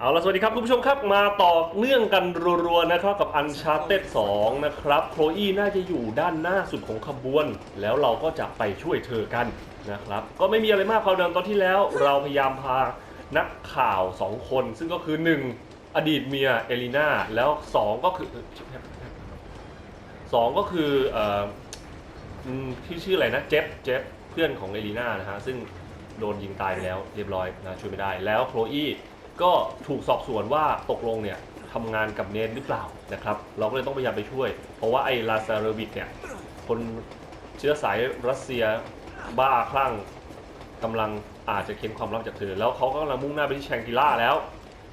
เอาละสวัสดีครับ คุณผู้ชมครับมาต่อเนื่องกันรัวๆนะครับกับ Uncharted 2 นะครับโคลอีน่าจะอยู่ด้านหน้าสุดของขบวน แล้วเราก็จะไปช่วยเธอกันนะครับ ก็ไม่มีอะไรมากความเดิมตอนที่แล้ว เราพยายามพานักข่าว 2 คน ซึ่งก็คือ 1 อดีตเมียเอลิน่าแล้ว 2 ก็คือสองก็คือเอ่อที่ชื่ออะไรนะเจฟเจฟเพื่อนของเอลิน่านะฮะซึ่งโดนยิงตายไปแล้วเรียบร้อยนะช่วยไม่ได้แล้วโคลอี ก็ถูกสอบสวนว่าตกลงเนี่ยทำงานกับเนทหรือเปล่านะครับ เราก็เลยต้องพยายามไปช่วย เพราะว่าไอ้ลาซาเรวิกเนี่ยคนเชื้อสายรัสเซียบ้าคลั่งกำลังอาจจะเค้นความลับจากเธอ แล้วเขาก็กำลังมุ่งหน้าไปที่แชงกรีล่าแล้ว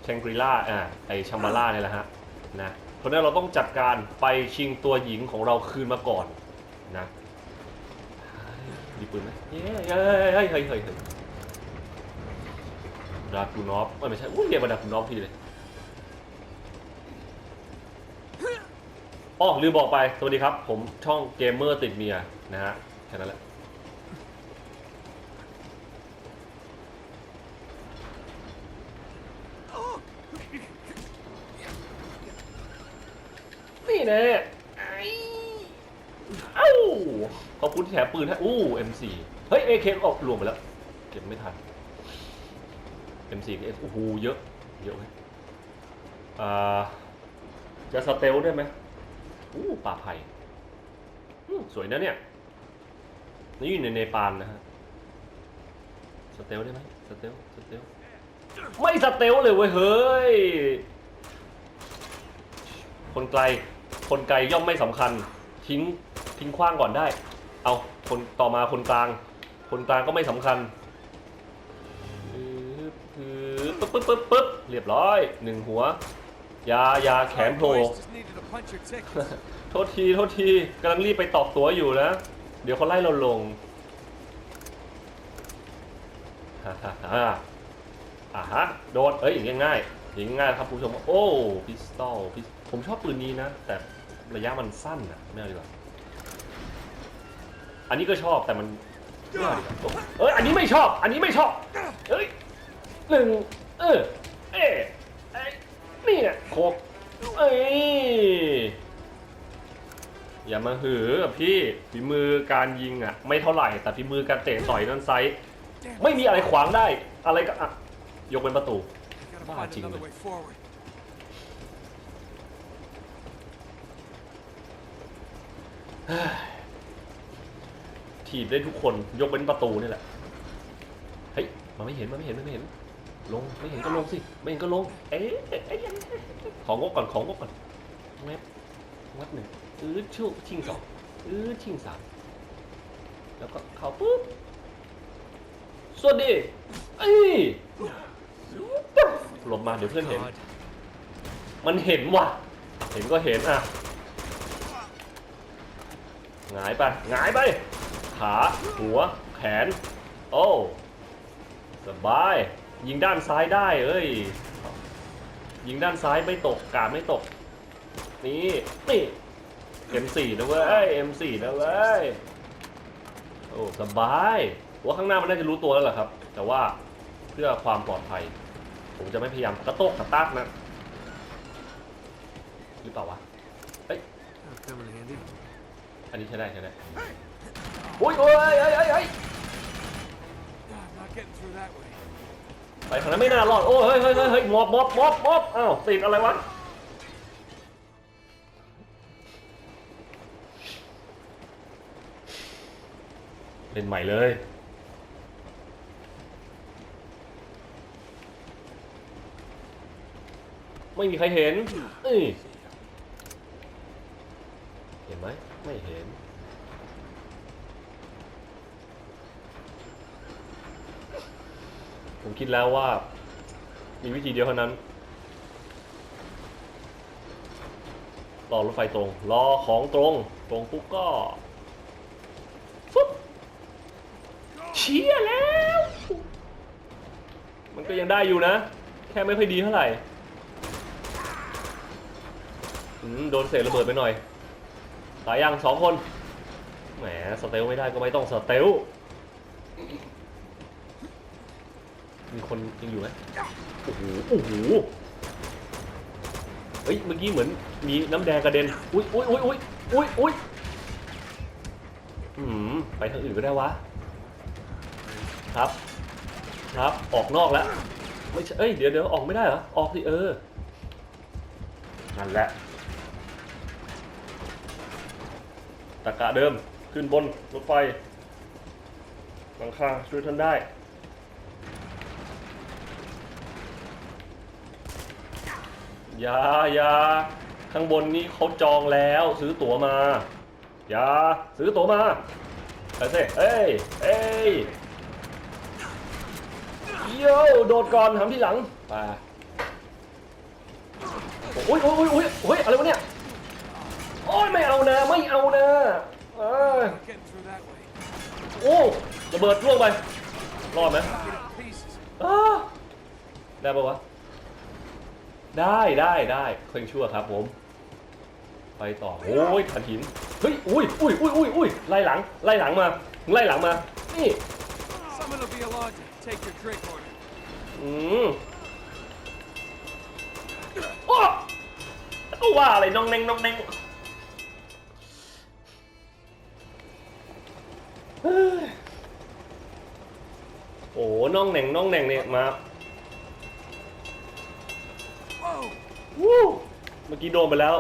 แชงกรีล่าอ่าไอชัมบาร่าเนี่ยแหละฮะนะเพราะนั้นเราต้องจัดการไปชิงตัวหญิงของเราคืนมาก่อนนะมีปืนไหมเฮ้ยเฮ้ยเฮ้ยเฮ้ยเฮ้ย ดากูนอฟไม่ใช่อุ้ยเรียกมาดากูนอฟทีเลยอ๋อลืมบอกไป สวัสดีครับ ผมช่องเกมเมอร์ติดเมียนะฮะ แค่นั้นแหละ นี่แน่ไอ้เอ้าขอบคุณที่แถมปืนให้อู้ M4 เฮ้ย AK ออกรวมไปแล้ว เก็บไม่ทัน M4 กับ S โอ้โหเยอะ เยอะไหมอ่า จะสเตลได้ไหมอู้ป่าไผ่สวยนะเนี่ย นี่อยู่ในเนปาลนะฮะ สเตลได้ไหมสเตล สเตล ไม่สเตลเลยเว้ย เฮ้ย คนไกล คนไกลย่อมไม่สำคัญ ทิ้ง ทิ้งขว้างก่อนได้ เอา คนต่อมาคนกลาง คนกลางก็ไม่สำคัญ ปึ๊บปึ๊บปึ๊บเรียบร้อยหนึ่งหัวยายาแขนโผล่โทษทีโทษทีกำลังรีบไปตอกตัวอยู่นะ เดี๋ยวเขาไล่เราลงฮ่าฮ่าฮ่าอ่าฮะโดนเอ้ยอย่างง่ายอย่างง่ายครับผู้ชมโอ้พิสตอลผมชอบปืนนี้นะ แต่ระยะมันสั้นอะไม่เอาดีกว่าอันนี้ก็ชอบแต่มันไม่เอาดีกว่าเอ้ยอันนี้ไม่ชอบ อันนี้ไม่ชอบเอ้ยหนึ่ง เออ เอ๊ะไอ้นี่เนี่ยโคกเอ้ย อย่ามาหือกับพี่ฝีมือการยิงอะ ไม่เท่าไหร่ แต่ฝีมือการเตะต่อยนั้นไซส์ไม่มีอะไรขวางได้ อะไรก็อะยกเป็นประตู Gotta Ah, find jingle. another way forward. ถีบได้ทุกคนยกเป็นประตูนี่แหละ เฮ้ยมันไม่เห็นมันไม่เห็นมันไม่เห็น ลงไม่เห็นก็ลงสิไม่เห็นก็ลงเอ๊ะเอ๊ะเอ๊ะของงกก่อนของงกก่อนแมปวัดหนึ่งอื้อชูชิงสองอื้อชิงสามแล้วก็เข้าปุ๊บสวัสดีเอ้ยหลบมาเดี๋ยวเพื่อนเห็น มันเห็นว่ะ เห็นก็เห็นอะหงายไปหงายไป ขา หัว แขน โอ้ สบาย ยิงด้านซ้ายได้เอ้ย ยิงด้านซ้ายไม่ตกกาดไม่ตก นี่นี่ M4 นะเว้ย M4 นะเว้ย โอ้สบายว่าข้างหน้ามันน่าจะรู้ตัวแล้วแหละครับ แต่ว่าเพื่อความปลอดภัย ผมจะไม่พยายามกระโตกกระตากนะ หรือเปล่าวะ That'll come in handy. อันนี้ใช้ได้ใช้ได้โอ้ยโอ้ยเอ้ยเอ้ยเอ้ย Ah, I'm not getting through that way. ไปทางนั้นไม่น่ารอด โอ้ยเฮ้ยเฮ้ยเฮ้ยเฮ้ยมอบมอบมอบมอบอ้าวติดอะไรวะเล่นใหม่เลย ไม่มีใครเห็นเห็นไหมไม่เห็น ผมคิดแล้วว่า มีวิธีเดียวเท่านั้น รอรถไฟตรง รอของตรง ตรงปุ๊บก็ฟุ๊บเชี่ยแล้ว มันก็ยังได้อยู่นะ แค่ไม่ค่อยดีเท่าไหร่โดนเศษระเบิดไปหน่อย ตายยังสองคน แหม สเตลไม่ได้ก็ไม่ต้องสเตล มีคนยังอยู่ไหมโอ้โหโอ้โหเฮ้ยเมื่อกี้เหมือนมีน้ำแดงกระเด็นอุ้ยอุ้ยอุ้ยอุ้ยอุ้ยอุ้ยอืมไปทางอื่นก็ได้วะครับ ครับออกนอกแล้วไม่ใช่เอ้ยเดี๋ยวเดี๋ยวออกไม่ได้เหรอออกสิเออนั่นแหละตะกะเดิมขึ้นบนรถไฟหลังคาช่วยท่านได้ ย่าอย่าข้างบนนี้เขาจองแล้วซื้อตั๋วมาอย่าซื้อตั๋วมาไปสิเอ้ยเอ้ยโย่โดดก่อนทำที่หลังไปโอ้ยโอ้ยโอ้ยโอ้ยโอ้ยอะไรวะเนี่ยโอ้ยไม่เอานะไม่เอานะเออโอ้ระเบิดล่วงไปรอดไหมได้ปะวะ ได้ได้ได้เคร่งชั่วครับผม ไปต่อโอ้ยขันหินเฮ้ยอุ้ยอุ้ยอุ้ยอุ้ยอุ้ยไล่หลังไล่หลังมาไล่หลังมานี่ Someone will be allowed to take your drink order. อืมโอ้ก็ว่าอะไรน้องเน่งน้องเน่งเฮ้ยโอ้น้องเหน่งน้องเหน่งเนี่ยมา วู้เมื่อกี้โดนไปแล้ว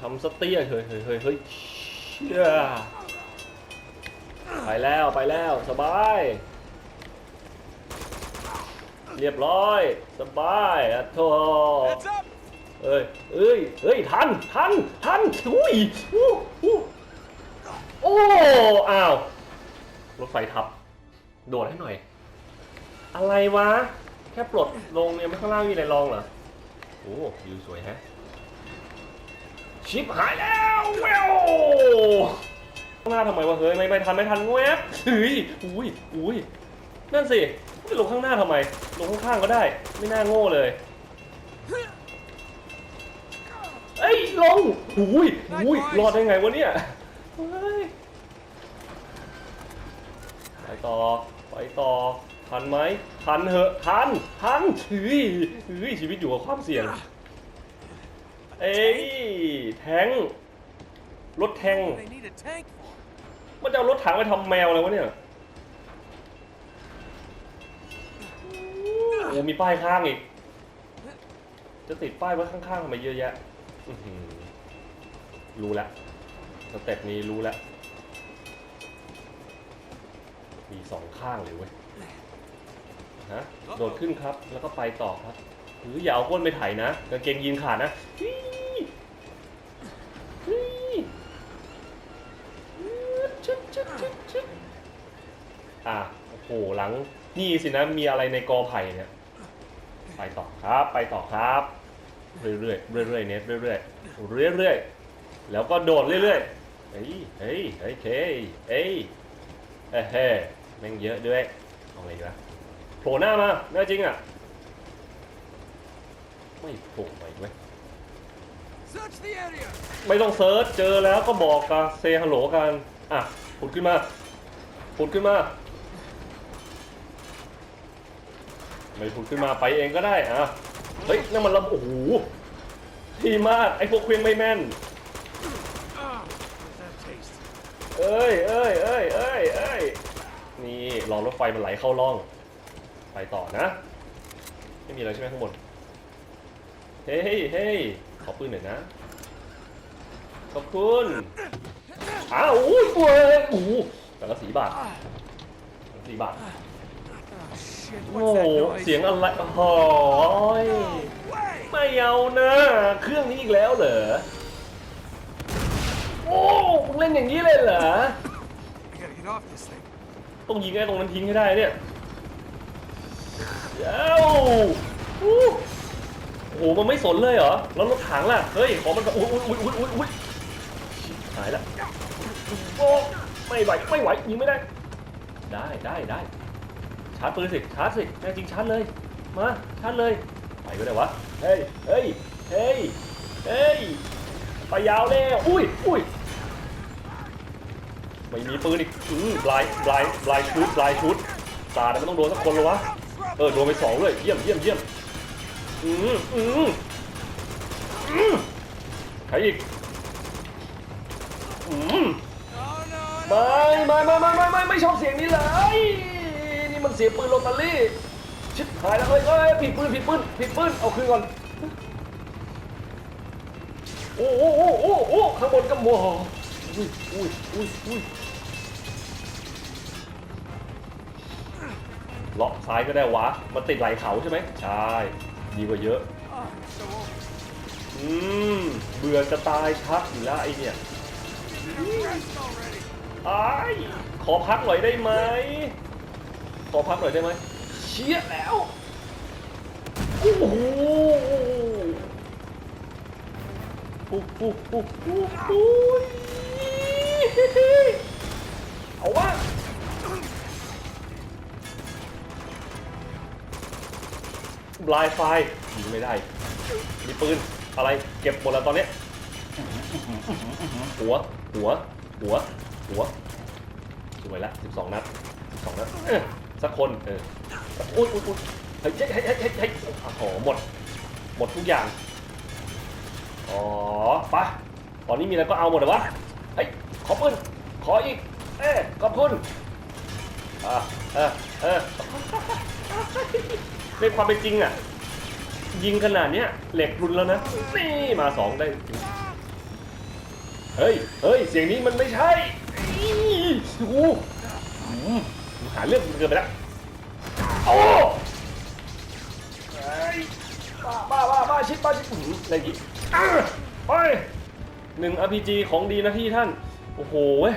ทำสเตียเฮ้ยเฮ้ยเฮ้ยเฮ้ยเชี่ยไปแล้วไปแล้วสบาย เรียบร้อย สบายอะโธ่เอ้ยเอ้ยเอ้ยทันทันทันอุ้ยอู้อู้โอ้อ้าวรถไฟทับ โดดให้หน่อย อะไรวะ แค่ปลดลงเนี่ยไม่ข้างล่างมีอะไรรองเหรอ โอ้วิวสวยแฮะ ชิปหายแล้วแววข้างหน้าทำไมวะเฮ้ยไม่ไม่ทันไม่ทันแวบเฮ้ยอุ้ยอุ้ยนั่นสิไม่ลงข้างหน้าทำไม ลงข้างๆก็ได้ ไม่น่าโง่เลยเอ้ยลงหุยหุยรอดได้ไงวะเนี้ยไปต่อ ไปต่อ ทันไหมทันเหอะทันทันเฮ้ยเฮ้ยชีวิตอยู่กับความเสี่ยง เอ้ยแทงรถแทงมันจะเอารถถังไปทำแมวเลยวะเนี่ยโอ้มีป้ายข้างอีก จะติดป้ายไว้ข้างๆทำไมเยอะแยะรู้แล้วสเต็ปนี้รู้แล้ว มีสองข้างเลยเว้ย ฮะโดดขึ้นครับ แล้วก็ไปต่อครับหรืออย่าเอาก้นไปไถนะกางเกงยีนขาดนะฮี่ฮี่ชึดชึดชึดชึดอะโอ้โหหลังนี่สินะมีอะไรในกอไผ่เนี่ยไปต่อครับไปต่อครับ เรื่อยๆเรื่อยๆเน็ตเรื่อยๆเรื่อยๆแล้วก็โดดเรื่อยๆเฮ้ยเฮ้ยเฮ้ยเคเอ้ยเฮ้ยเฮ้ยแม่งเยอะด้วยเอาไงดีวะ ผล่หน้ามาแน่จริงอะ ไม่โผล่ไปเว้ย Search the area! ไม่ต้องเซิร์ชเจอแล้วก็บอกกันเซฮัลโหลกัน อะผุดขึ้นมาผุดขึ้นมา ไม่ผุดขึ้นมาไปเองก็ได้อะเฮ้ยนั่นมันลำโอ้โหดีมากไอ้พวกเควียงไม่แม่น Ah, what's that taste? เอ้ยเอ้ยเอ้ยเอ้ยเอ้ยนี่รอรถไฟมันไหลเข้าร่อง ไปต่อนะ ไม่มีอะไรใช่ไหมข้างบน เฮ้ยเฮ้ยขอปืนหน่อยนะ ขอบคุณอ้าวอุ้ยเว้ยโอ้แต่ละสีบาทแต่ละสีบาท โอ้เสียงอะไรโอ้โหยไม่เอานะ เครื่องนี้อีกแล้วเหรอ โอ้มึงเล่นอย่างนี้เลยเหรอ ต้องยิงไอ้ตรงนั้นทิ้งให้ได้เนี่ย เดี๋ยวอู้โอ้โหมันไม่สนเลยเหรอ แล้วรถถังล่ะ เฮ้ย ของมันก็อุ้ยอุ้ยอุ้ยอุ้ยอุ้ยอุ้ยชิบหายละโอ้ไม่ไหว ไม่ไหว ยิงไม่ได้ ได้ได้ได้ ชาร์จปืนสิ ชาร์จสิแน่จริงชาร์จเลย มา ชาร์จเลย ไปก็ได้วะ เฮ้ย เฮ้ย เฮ้ย เฮ้ย ไปยาวแล้ว อุ้ยอุ้ยไม่มีปืนอีกอืมลายลายลายชุดลายชุดตาเนี่ยมันต้องโดนสักคนแล้ววะ เออโดนไปสองเลยเยี่ยมเยี่ยมเยี่ยมอืมอืมอืมใครอีกอืมไม่ไม่ไม่ไม่ไม่ไม่ไม่ชอบเสียงนี้เลย นี่มันเสียงปืนโรตารี่ชิบหายแล้วเฮ้ยเฮ้ยผิดปืนผิดปืนผิดปืนเอาคืนก่อนโอ้โอ้โอ้โอ้โอ้ข้างบนก็มัวอุ้ยอุ้ยอุ้ยอุ้ย เลาะซ้ายก็ได้วะมันติดไหลเขาใช่ไหมใช่ดีกว่าเยอะอืมเบื่อจะตายชักอยู่แล้วไอเนี่ยไอ้ขอพักหน่อยได้ไหมขอพักหน่อยได้ไหมเชี่ยแล้วโอ้โหปุ๊บปุ๊บปุ๊บปุ๊บเอาวะ ลายไฟยิงไม่ได้ มีปืน อะไร เก็บหมดแล้วตอนนี้ หัว หัว หัว หัว สวยละ12นัด12นัดสักคน เอออุ้ยอุ้ยอุ้ยเฮ้ยเฮ้ยเฮ้ยเฮ้ยเฮ้ยโอ้หมด หมดทุกอย่าง อ๋อไปะตอนนี้มีอะไรก็เอาหมดเลยวะ เฮ้ย ขอปืน ขออีก เอ้ขอบคุณอ่าเออเออ ในความเป็นจริงอะ ยิงขนาดเนี้ยเหล็กรุนแล้วนะ นี่มาสองได้จริงเฮ้ย เฮ้ย เสียงนี้มันไม่ใช่อีโอ้โหหาเรื่องเกินไปแล้วโอ้ยบ้าบ้าบ้าชิดบ้าชิดอือหืออะไรอีกอะไปหนึ่ง RPG ของดีนะที่ท่าน โอ้โหเว้ย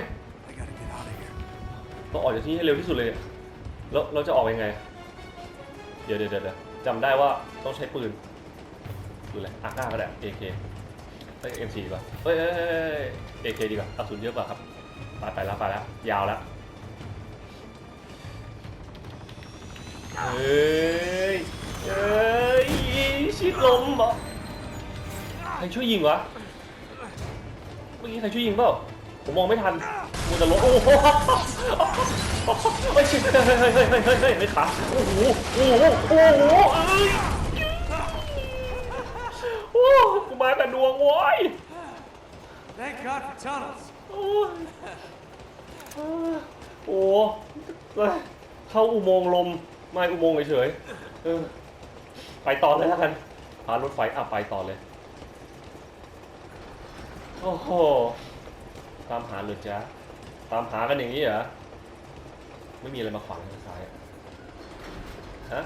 ต้องออกจากที่ให้เร็วที่สุดเลยแล้วเราจะออกยังไง เดี๋ยวเดี๋ยวเดี๋ยวจำได้ว่าต้องใช้ปืนดูเลยอาก้าก็ได้ AK เอ้ย M4 ดีกว่าเฮ้ยเฮ้ยเฮ้ยเฮ้ย AK ดีกว่ากระสุนเยอะกว่าครับไปไปแล้วไปแล้วยาวแล้วเฮ้ยเฮ้ยชิดลมเหรอใครช่วยยิงวะเมื่อกี้ใครช่วยยิงเปล่าผมมองไม่ทันมัวแต่ลบโอ้โห ไม่ชิดเฮ้ยเฮ้ยเฮ้ยเฮ้ยเฮ้ยไม่ขาโอ้โหโอ้โหโอ้โหเอ้ยโอ้กูมาแต่ดวงโว้ย Thank God for tunnels. โอ้ยโอ้เข้าอุโมงค์ลมไม่อุโมงค์เฉยๆเออไปต่อเลยแล้วกันพารถไฟอะไปต่อเลยโอ้โหตามหาเลยจ้าตามหากันอย่างนี้เหรอ ไม่มีอะไรมาขวางทางซ้ายฮะ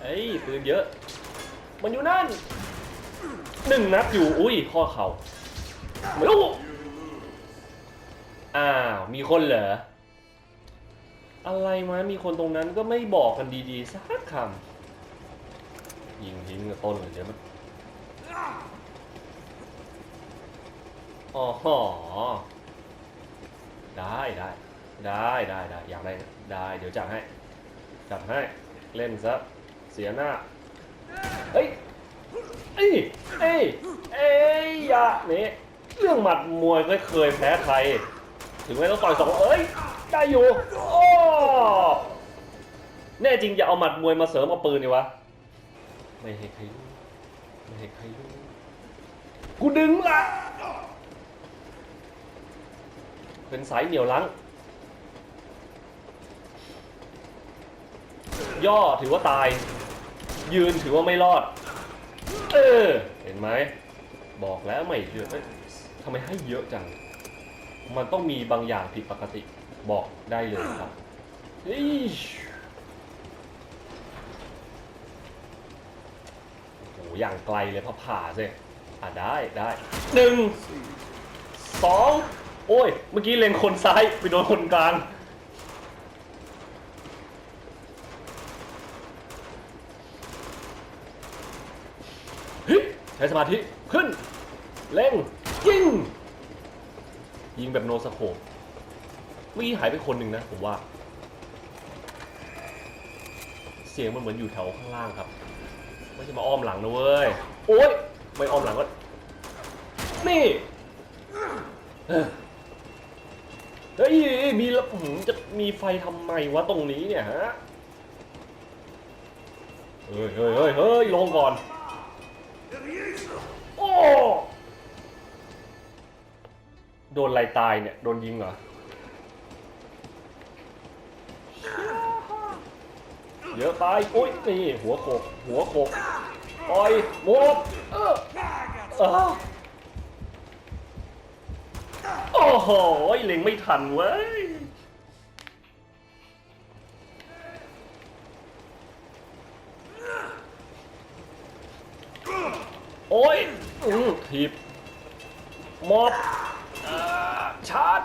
เอ้ยปืนเยอะ มันอยู่นั่นหนึ่งนัดอยู่ อุ้ยข้อเข่าไม่รู้อ้าว มีคนเหรอ อะไรมามีคนตรงนั้นก็ไม่บอกกันดีๆ สักคำ ยิงทิ้งกับต้นเลยเดี๋ยวมันอ๋อหอได้ได้ ได้ได้ได้อยากได้ได้ เดี๋ยวจัดให้ จัดให้ เล่นซะ เสียหน้า เฮ้ย เอ้ย เอ้ย เอ้ยอย่านี่เรื่องหมัดมวยไม่เคยแพ้ใคร ถึงแม้ต้องต่อยสองเอ้ย ได้อยู่ โอ้แน่จริงอย่าเอาหมัดมวยมาเสริมเอาปืนดีวะ ไม่ให้ใครรู้ไม่ให้ใครรู้กูดึงละเป็นสายเหนียวลัง ย่อถือว่าตาย ยืนถือว่าไม่รอด เออ เห็นไหม บอกแล้วไม่เชื่อทำไมให้เยอะจัง มันต้องมีบางอย่างผิดปกติ บอกได้เลยครับเฮ้ยโอ้โหอย่างไกลเลยพอผ่าสิอะได้ได้หนึ่งสองโอ้ย เมื่อกี้เล็งคนซ้าย ไปโดนคนกลาง เฮ้ยใช้สมาธิ ขึ้น เล็งยิง ยิงแบบโนสโคปเมื่อกี้หายไปคนหนึ่งนะ ผมว่า เสียงมันเหมือนอยู่แถวข้างล่างครับ ไม่ใช่มาอ้อมหลังนะเว้ย โอ๊ย ไม่อ้อมหลังก็ นี่เฮ้ยมีละหืมจะมีไฟทำไมวะตรงนี้เนี่ยฮะ เฮ้ยเฮ้ยเฮ้ยเฮ้ยลงก่อน โอ้โดนอะไรตายเนี่ย โดนยิงเหรอ เยอะไปโอ้ยนี่หัวโขกหัวโขกปล่อยโมบเออเออโอ้โหเล็งไม่ทันเว้ย อือถีบมอบอชาร์จ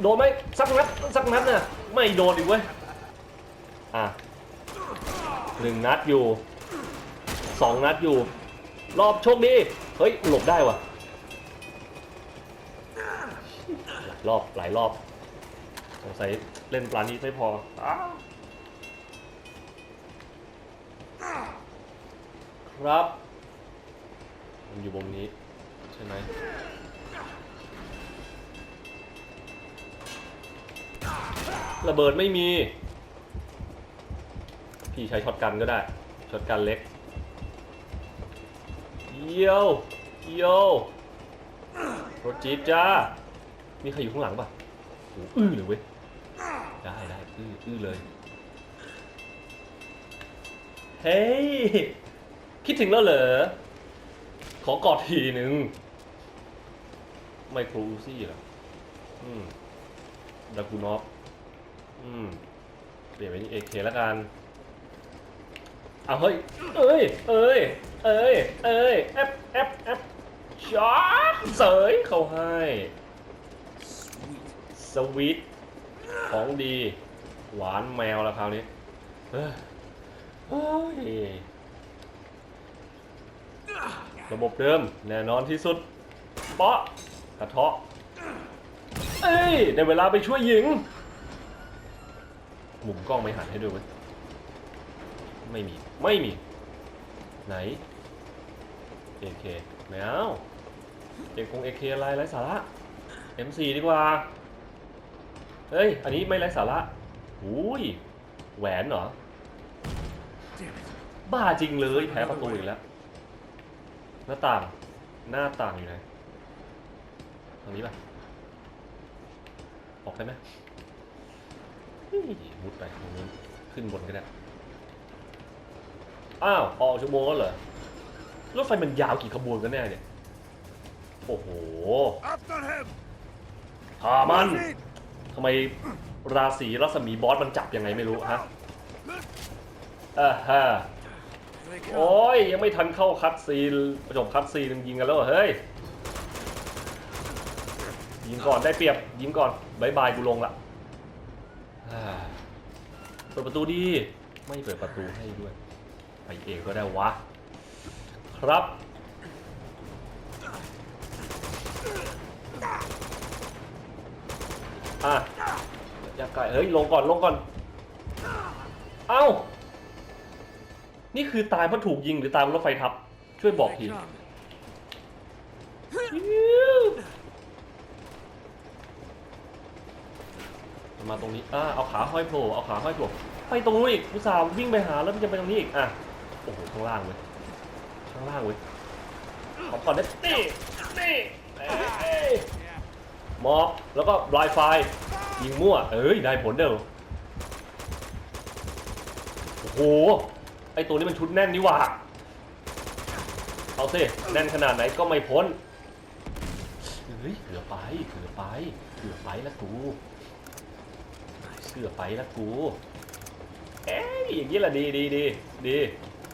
โดนไหมสักนัดสักนัดน่ะไม่โดนอีกเว้ยอะหนึ่งนัดอยู่สองนัดอยู่ รอบโชคดีเฮ้ยหลบได้ว่ะหลายรอบหลายรอบสงสัยเล่นปลานี้ไม่พอครับ มันอยู่บนนี้ ใช่ไหมระเบิดไม่มี พี่ใช้ช็อตกันก็ได้ ช็อตกันเล็ก เยี่ยวเยี่ยวรถจี๊ปจ้า มีใครอยู่ข้างหลังปะโอ้อื้อเลยเว้ย ได้ได้อื้ออื้อเลย เฮ้ย คิดถึงแล้วเหรอ อกอดทีหนึ่งไมโครซี่เหรออืมดากูนอฟอืมเปลี่ยนเป็นเอเคแล้วกันเอาเฮ้ย เอ้ย เอ้ย เอ้ย เอ้ยแอปแอปแอปช็อตเสยเขาให้สวีทของดี หวานแมวแล้วคราวนี้เฮ้ย ระบบเดิมแน่นอนที่สุดเปาะกระเทาะเอ้ยได้เวลาไปช่วยหญิงหมุมกล้องไม่หันให้ด้วยเว้ยไม่มี ไม่มี ไหนเอเคไม่เอาเอกคงเอเคอะไรไร้สาระ M4 ดีกว่า เฮ้ย อันนี้ไม่ไร้สาระอุ้ย แหวนเหรอ บ้าจริงเลยแพ้ประตูอีกแล้ว น้าต่าง หน้าต่างอยู่ไหนทางนี้ป่ะ ออกได้ไหมเฮ้ยมุดไปตรงนี้นขึ้นบนก็ได้ อ้าว ออกชั่วโมงแล้วเหรอ รถไฟมันยาวกี่ขบวนกันแน่เนี่ย โอ้โห After him. พามัน Proceed. ทำไมราศีรัศมีบอสมันจับยังไงไม่รู้ฮะอ่าฮะ Here they โอ้ยยังไม่ทันเข้าคัดซีนจบคัดซีนยิงกันแล้วเหรอเฮ้ยยิงก่อนได้เปรียบยิงก่อนบายบายกูลงละเปิดประตูดีไม่เปิดประตูให้ด้วยไปเองก็ได้วะ ครับอะอยากไก่เฮ้ยลงก่อนลงก่อน เอ้า นี่คือตายเพราะถูกยิงหรือตายเพราะรถไฟทับ ช่วยบอก Here ที they come. มันมาตรงนี้อ่าเอาขาห้อยโผล่เอาขาห้อยโผล่ไปตรงนู้นอีกอุตส่าห์วิ่งไปหาแล้วมันจะไปตรงนี้อีกอะโอ้โหข้างล่างเว้ยข้างล่างเว้ยขอก่อนได้นี่นี่เอ้ยเอ้ย Yeah. หมอบแล้วก็บลายไฟยิงมั่ว เอ้ย ได้ผลเด้อโอ้โห ไอตัวนี้มันชุดแน่นนี่หว่า เอาสิแน่นขนาดไหนก็ไม่พ้นเฮ้ยเกือบไปเกือบไปเกือบไปแล้วกูเกือบไปแล้วกูเอ้ยอย่างนี้แหละดีดีดีดี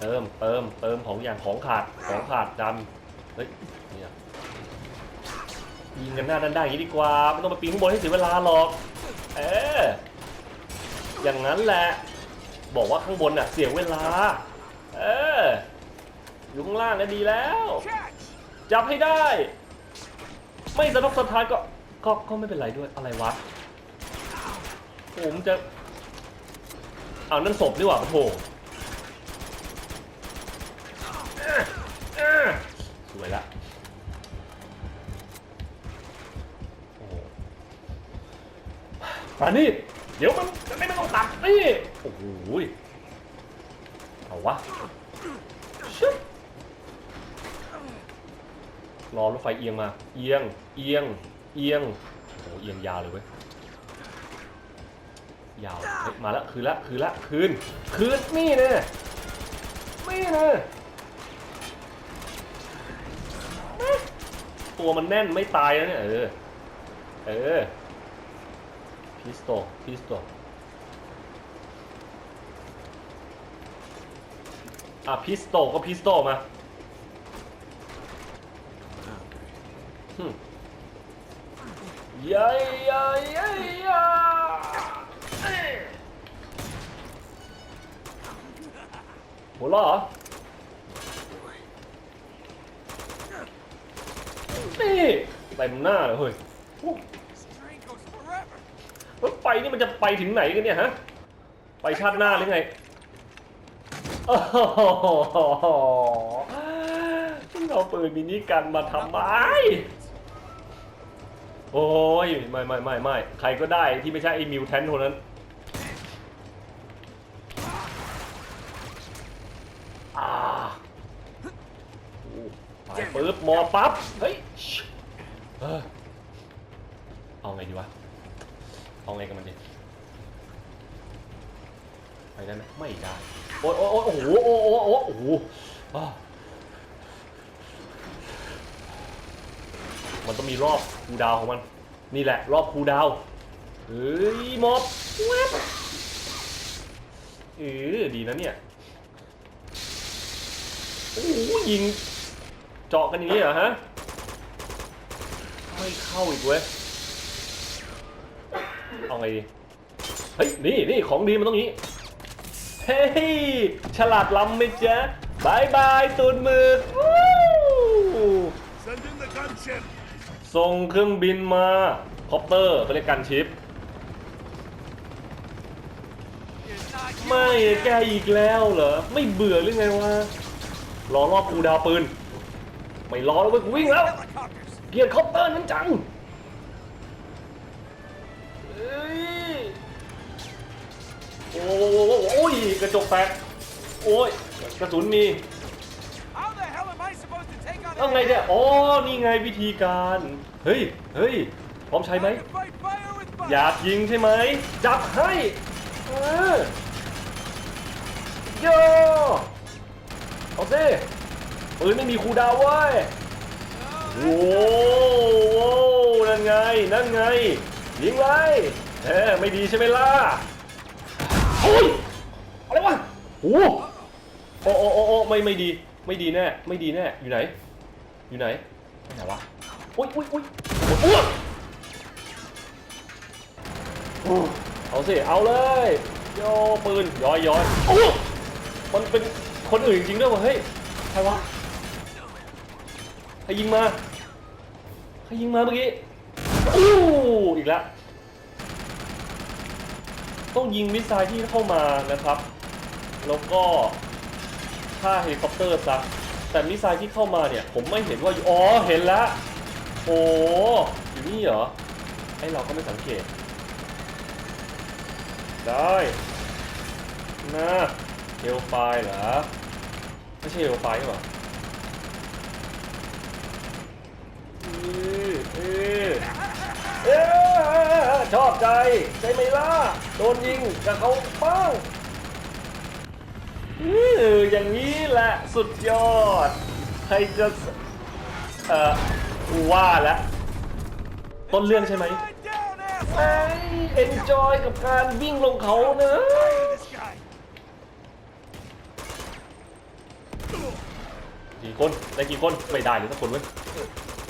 เติมเติมเติมของอย่างของขาดของขาดดันเฮ้ยเนี่ยยิงกันหน้าด้านได้างอย่างนี้ดีกว่าไม่ต้องไปปีนข้างบนให้เสียเวลาหรอก เอออย่างนั้นแหละ บอกว่าข้างบนน่ะ เสียเวลา เอออยู่ข้างล่างก็ดีแล้ว จับให้ได้ ไม่สะทกสะท้านก็ก็ก็ไม่เป็นไรด้วยอะไรวะผมจะเอานั่นศพดีกว่าโถเอ้อเอ้อสวยละอันนี้เดี๋ยวมัน ตัดนี่โอ้โหยเอาวะชึบรอรถไฟเอียงมา เอียง เอียง เอียง โอ้โหเอียงยาวเลยเว้ย ยาวเฮ้ยมาละคืนละคืนละคืน คืนนี่นะนี่นะตัวมันแน่นไม่ตายแล้วเนี่ย เออ เออพิสโตพิสโต อะพิสโตก็พิสโตมาหึยัยยัยยัยยาเอ้ยหัวเราะเหรอนี่เต็มหน้าเลยเฮ้ยโอ้ This train goes forever. รถไฟนี่มันจะไปถึงไหนกันเนี่ยฮะ ไปชาติหน้าหรือไง โอ้โหเอาปืนมินิกันมาทำไม โอ้ยไม่ไม่ไม่ไม่ใครก็ได้ที่ไม่ใช่ไอ้มิวแทนคนนั้น อ่าโอ้ไปปึ๊บมอปั๊บ เฮ้ยเออเอาไงดีวะ เอาไงกับมันดี ไปได้ไหมไม่ได้ โอ้ยโอ้ยโอ้โหโอ้โหโอ้โหโอ้โหมันต้องมีรอบคูดาวของมัน นี่แหละ รอบคูดาวเฮ้ยมอบว๊บเออดีนะเนี่ยโอ้โหยิงเจาะกันอย่างนี้เหรอฮะ ไม่เข้าอีกเว้ย เอาไงดี เฮ้ย นี่นี่ของดีมันต้องนี้ เฮ้ย ฉลาดล้ำไหมจ๊ะบายบายตูนมึกวู้ Send in the gunship. ส่งเครื่องบินมา คอปเตอร์ไปเรียกกันชิป ไม่แกอีกแล้วเหรอ ไม่เบื่อหรือไงวะ รอรอบกูดาวปืน ไม่รอแล้วเว้ยกูวิ่งแล้ว เกียดคอปเตอร์นั้นจังเอ้ย โอ้โหโอ้ยกระจกแตกโอ้ยกระสุนมี How the hell am I supposed to take on เอาไงเนี่ยอ๋อนี่ไงวิธีการเฮ้ยเฮ้ยพร้อมใช้ไหมอยากยิงใช่ไหมจับให้เออโยเอาสิปืนไม่มีคูดาวเว้ยโอ้โหนั่นไงนั่นไงยิงเลยเออไม่ดีใช่ไหมล่ะ โอ้ยอะไรวะโอ้โอ้โอ้โอ้โอ้ไม่ไม่ดีไม่ดีแน่ไม่ดีแน่อยู่ไหน อยู่ไหนไปไหนวะอุ้ยอุ้ยอุ้ยโอ้ยโอ้ยเอาสิเอาเลยโยปืนย้อยย้อยโอ้มันเป็นคนอื่นจริงๆด้วยวะเฮ้ยใครวะใครยิงมาใครยิงมาเมื่อกี้อู้อีกแล้ว ต้องยิงมิสไซล์ที่เข้ามานะครับ แล้วก็ฆ่าเฮลิคอปเตอร์ซะแต่มิสไซล์ที่เข้ามาเนี่ย ผมไม่เห็นว่าอ๋อเห็นแล้วโอ้อยู่นี่เหรอไอเราก็ไม่สังเกต ได้นะเฮลไฟเหรอไม่ใช่เฮลไฟหรอเออเออ เออชอบใจใช่ไหมล่ะ โดนยิงกับเขาบ้างเอออย่างนี้แหละสุดยอด ใครจะ เอ่อกูว่าแล้วต้นเรื่องใช่ไหมไอ้เอ็นจอยกับการวิ่งลงเขาเนอะกี่คน ได้กี่คน ไม่ได้เลยสักคนเว้ย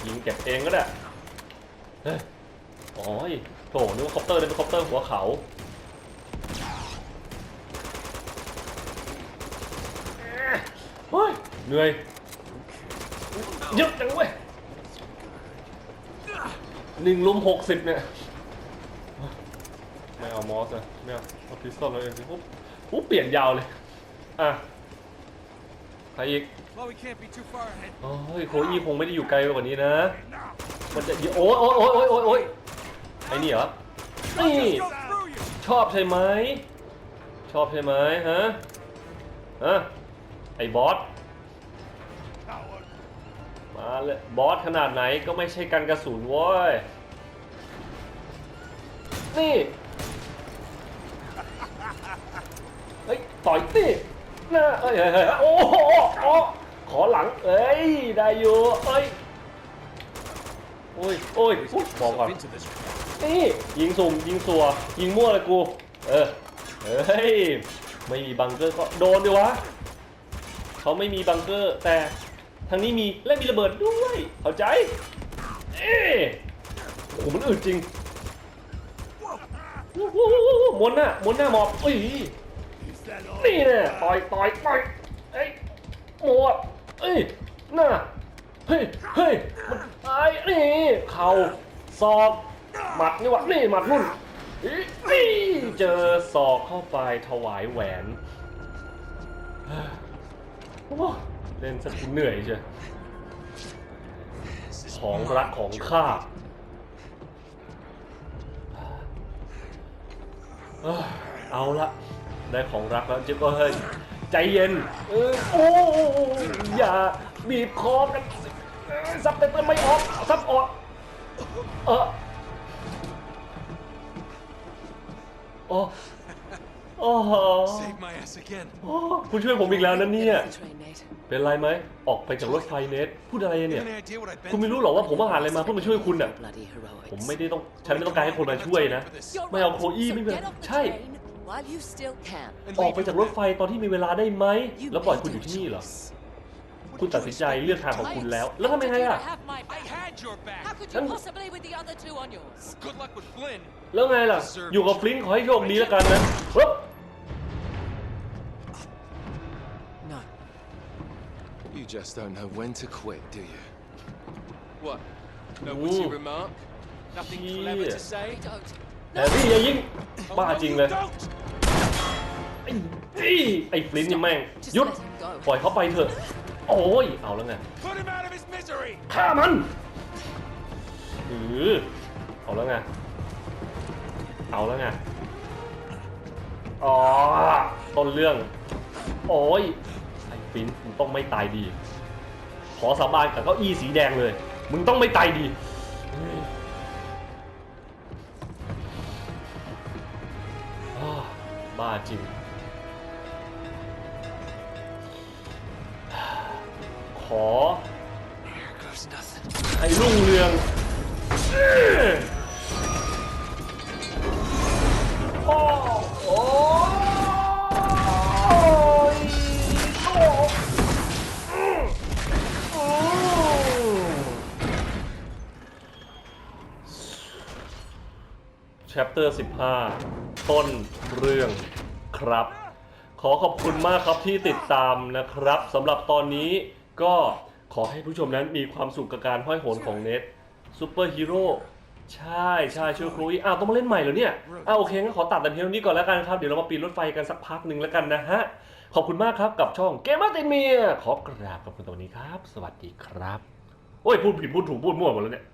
ยิงเก็บเองก็ได้ เฮ้ยอ๋อโถนึกว่าคอปเตอร์เป็นคอปเตอร์หัวเขาเฮ้ยเหนื่อยเยอะจังเว้ยหนึ่งลุมหกสิบเนี่ย ไม่เอามอสเลยไม่เอาเอาพิสตอลเลยเองปุ๊บปุ๊บเปลี่ยนยาวเลย อะ ใครอีก Well, we can't be too far ahead. โอ้ยโคอีคงไม่ได้อยู่ไกลไปกว่านี้นะ Now. มันจะโอ้ยโอ้ยโอ้ยโอ้ยโอ้ยโอ้ย ไอ้นี่เหรอ นี่ Just go ชอบใช่ไหม ชอบใช่ไหมฮะ ฮะ ไอ้บอส Coward. มาเลยบอสขนาดไหนก็ไม่ใช่กันกระสุนเว้ย นี่ เฮ้ย ต่อยสิหน้าเอ้ยเฮ้ยเฮ้ยโอ้โหโอ้ขอหลัง เอ้ย ได้อยู่เอ้ย โอ้ย โอ้ยอุ๊ยบอกก่อน Into this. นี่ยิงสุ่มยิงสัว ยิงมั่วเลยกู เออ เฮ้ย ไม่มีบังเกอร์ก็โดนดิวะ เขาไม่มีบังเกอร์แต่ทางนี้มีและมีระเบิดด้วย เข้าใจ เอ๊ะโอ้โหมันอึดจริงหมวนหน้าหมวนหน้าหมอบอุ้ยนี่น่ต่อยต่อยต่อยเอ้ยหมวดเอ้ยหน้าเฮ้ยเฮ้ยมันไอ้นี่เข่าศอก หมัดนี่วะนี่หมัดนุ่นนี่เจอศอกเข้าไปถวายแหวนเล่นสักเหนื่อยเชียของรักของข้าเอาละได้ของรักแล้วจิ๊บเฮ้ยใจเย็นเออโอ้อย่าบีบคอกันซับเต็มไม่ออกซับออกเออ โอ้โอ้โห Save my ass again. โอ้คุณช่วยผมอีกแล้วนะเนี่ย Train, Nate. เป็นไรไหม ออกไปจากรถไฟเนทพูดอะไร You เนี่ย have any idea what I've been คุณไม่รู้หรอกว่าผมมาหาอะไรมาเพื่อมาช่วยคุณน่ะ Bloody heroics. ผมไม่ได้ต้อง ฉันไม่ต้องการให้คนมาช่วยนะ You're ไม่เอา right. โคอี้ So ไม่เป็น get off the ใช่ train while you still can. And ออก leave ไป you จากรถไฟตอนที่มีเวลาได้ไหม You แล้วปล่อย made คุณอยู่ your ที่นี่เหรอ choice. คุณตัดสินใจเลือกทางของ I คุณแล้ว แล้วทำยังไง expected you อะ to have my I back. had your back. How could you And- possibly with the other two on yours? Good luck with Flynn. แล้วไงล่ะ อยู่กับฟลินต์ขอให้โชคดีแล้วกันนะปึ๊บ No. You just don't know when to quit, do you? What? No witty Ooh. remark? Nothing Yeah. clever to say? We don't. แต่พี่อย่ายิง Oh, บ้า no, จริง you เลย don't. ไอ้ไอ้ไอ้ฟลินต์นี่แม่ง Just หยุด let him go. ปล่อยเขาไปเถอะ โอ้ย เอาแล้วไง Put him out of his misery. ฆ่ามันหรือเอาแล้วไง เอาแล้วไง อ๋อ ต้นเรื่อง โอ้ย ไอ้ฟินมึงต้องไม่ตายดี ขอสาบานกับเก้าอี้สีแดงเลย มึงต้องไม่ตายดีอ้าวบ้าจริง ขอให้รุ่งเรืองเอ้ยโอ้โอ้ยโอ้อืมอืม Chapter 15 ต้นเรื่องครับ ขอขอบคุณมากครับที่ติดตามนะครับสำหรับตอนนี้ ก็ขอให้ผู้ชมนั้นมีความสุขกับการห้อยโหนของเน็ตซูเปอร์ฮีโร่ใช่ใช่ชื่อครูอีอ้าวต้องมาเล่นใหม่เหรอเนี่ยอ้าวโอเคงั้นขอตัดแต่เพียงเท่านี้ก่อนแล้วกันครับเดี๋ยวเรามาปีนรถไฟกันสักพักหนึ่งแล้วกันนะฮะ ขอบคุณมากครับกับช่องเกมมาตินเมียขอกราบขอบคุณตรงนี้ครับ สวัสดีครับ โอ้ยพูดผิดพูดถูกพูดมั่วหมดแล้วเนี่ย